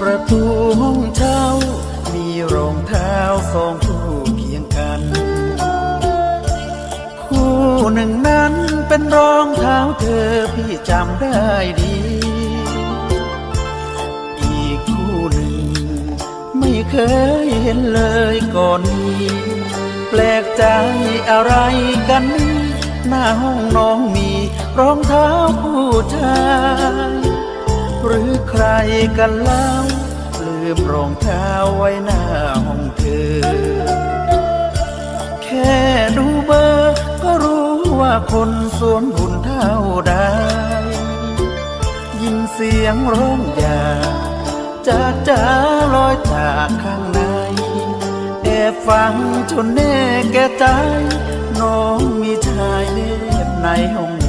ประตูห้องเช่า มีรองเท้าสองคู่เคียงกัน คู่หนึ่งนั้นเป็นรองเท้าเธอพี่จำได้ดี อีกคู่หนึ่ง ไม่เคยเห็นเลยก่อนนี้ แปลกใจอะไรกันนี่หน้าห้องน้องมีรองเท้าผู้ชาย หรือใครกันเล่าลืมรองเท้าไว้หน้าห้องเธอ แค่ดูเบอร์ก็รู้ว่าคนสวมบุญเท่าใดยินเสียงร้องอย่าจากจ้าลอยจากข้างใน แอบฟังจนแน่แก่ใจ น้องมีชายเล็บในห้อง